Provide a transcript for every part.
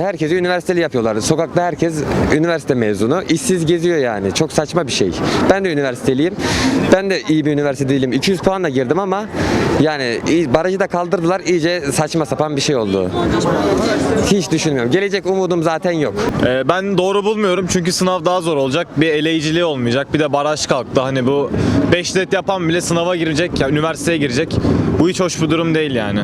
Herkesi üniversiteli yapıyorlar. Sokakta herkes üniversite mezunu. İşsiz geziyor yani. Çok saçma bir şey. Ben de üniversiteliyim. Ben de iyi bir üniversite değilim. 200 puanla girdim ama yani barajı da kaldırdılar. İyice saçma sapan bir şey oldu. Hiç düşünmüyorum. Gelecek umudum zaten yok. Ee, ben doğru bulmuyorum çünkü sınav daha zor olacak. Bir eleyiciliği olmayacak. Bir de baraj kalktı. Hani bu 5 net yapan bile sınava girecek, yani üniversiteye girecek. Bu hiç hoş bir durum değil yani.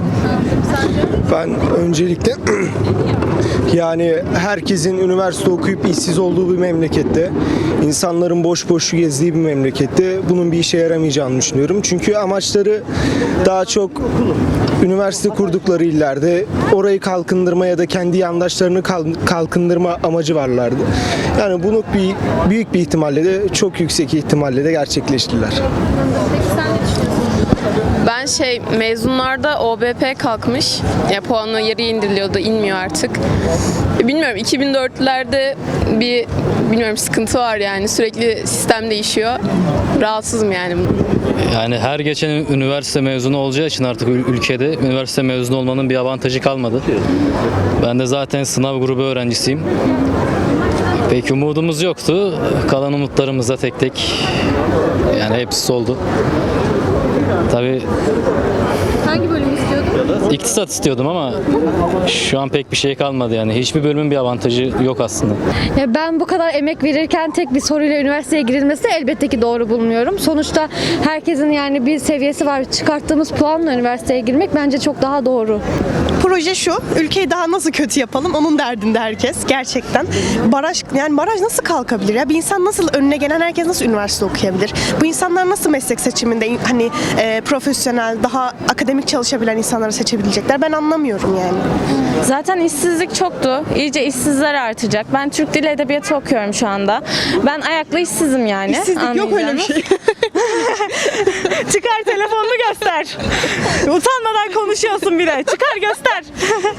Ben öncelikle yani herkesin üniversite okuyup işsiz olduğu bir memlekette, insanların boş boş gezdiği bir memlekette bunun bir işe yaramayacağını düşünüyorum. Çünkü amaçları daha çok üniversite kurdukları illerde orayı kalkındırma ya da kendi yandaşlarını kal- kalkındırma amacı varlardı. Yani bunu bir büyük bir ihtimalle de çok yüksek ihtimalle de gerçekleştiler. Ben şey mezunlarda OBP kalkmış. Ya puanı yarı indiriliyordu, inmiyor artık. Bilmiyorum 2004'lerde bir bilmiyorum sıkıntı var yani sürekli sistem değişiyor. Rahatsızım yani. Yani her geçen üniversite mezunu olacağı için artık ül- ülkede üniversite mezunu olmanın bir avantajı kalmadı. Ben de zaten sınav grubu öğrencisiyim. Pek umudumuz yoktu. Kalan umutlarımız da tek tek yani hepsi soldu. Tabii Hangi bölüm istiyordun? iktisat istiyordum ama şu an pek bir şey kalmadı yani. Hiçbir bölümün bir avantajı yok aslında. Ya ben bu kadar emek verirken tek bir soruyla üniversiteye girilmesi elbette ki doğru bulmuyorum. Sonuçta herkesin yani bir seviyesi var. Çıkarttığımız puanla üniversiteye girmek bence çok daha doğru. Proje şu, ülkeyi daha nasıl kötü yapalım onun derdinde herkes gerçekten. Baraj yani baraj nasıl kalkabilir ya? Bir insan nasıl önüne gelen herkes nasıl üniversite okuyabilir? Bu insanlar nasıl meslek seçiminde hani e, profesyonel, daha akademik çalışabilen insanları seçebilecekler? Ben anlamıyorum yani. Zaten işsizlik çoktu. İyice işsizler artacak. Ben Türk Dili Edebiyatı okuyorum şu anda. Ben ayaklı işsizim yani. İşsizlik yok öyle bir şey. Çıkar telefonunu göster. Utanmadan konuşuyorsun bile. Çıkar göster.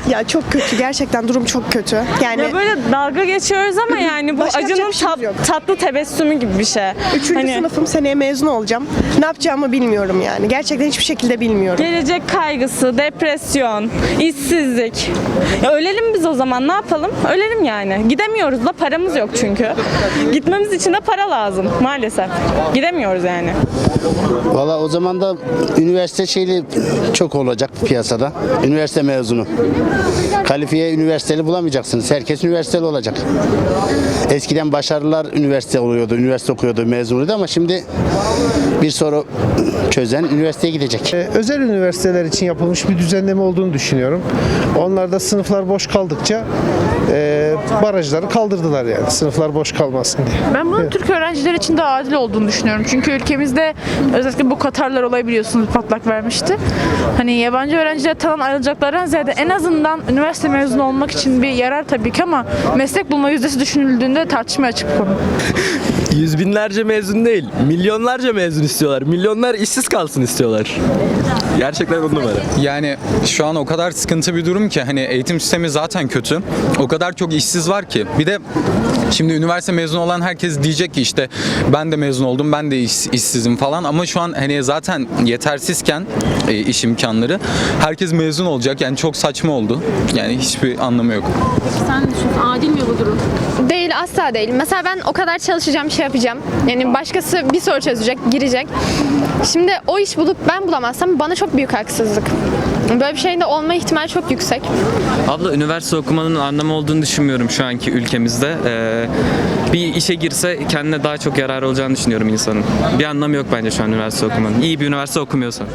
ya çok kötü gerçekten durum çok kötü. Yani Ya böyle dalga geçiyoruz ama yani bu Başka yapacak acının bir şeyimiz tat- yok. tatlı tebessümü gibi bir şey. Üçüncü Hani sınıfım seneye mezun olacağım. Ne yapacağımı bilmiyorum yani. Gerçekten hiçbir şekilde bilmiyorum. Gelecek kaygısı, depresyon, işsizlik. Ya ölelim biz o zaman ne yapalım? Ölelim yani. Gidemiyoruz da paramız yok çünkü. Gitmemiz için de para lazım maalesef. Gidemiyoruz yani. Valla o zaman da üniversite şeyli çok olacak piyasada. Üniversite mezunu. Kalifiye üniversiteli bulamayacaksınız. Herkes üniversiteli olacak. Eskiden başarılılar üniversite oluyordu, üniversite okuyordu, mezunuydu ama şimdi bir soru çözen üniversiteye gidecek. Ee, Özel üniversiteler için yapılmış bir düzenleme olduğunu düşünüyorum. Onlarda sınıflar boş kaldıkça e, barajları kaldırdılar yani sınıflar boş kalmasın diye. Ben bunun Türk öğrenciler için de adil olduğunu düşünüyorum. Çünkü ülkemizde özellikle bu Katarlar olayı biliyorsunuz patlak vermişti. Hani yabancı öğrenciler talan ayrılacaklardan ziyade en azından üniversite mezunu olmak için bir yarar tabii ki ama meslek bulma yüzdesi düşünüldüğünde tartışmaya açık bir konu. Yüz binlerce mezun değil, milyonlarca mezun istiyorlar. Milyonlar işsiz kalsın istiyorlar. Gerçekten on numara. Yani şu an o kadar sıkıntı bir durum ki hani eğitim sistemi zaten kötü. O kadar çok işsiz var ki. Bir de şimdi üniversite mezunu olan herkes diyecek ki işte ben de mezun oldum, ben de iş- işsizim falan ama şu an hani zaten yetersizken e, iş imkanları herkes mezun olacak. Yani çok saçma oldu. Yani hiçbir anlamı yok. Sen düşün adil mi bu durum? Değil asla değil. Mesela ben o kadar çalışacağım, şey yapacağım. Yani başkası bir soru çözecek, girecek. Şimdi o iş bulup ben bulamazsam bana çok büyük haksızlık. Böyle bir şeyin de olma ihtimali çok yüksek. Abla üniversite okumanın anlamı olduğunu düşünmüyorum şu anki ülkemizde. Ee, bir işe girse kendine daha çok yarar olacağını düşünüyorum insanın. Bir anlamı yok bence şu an üniversite okumanın. İyi bir üniversite okumuyorsan.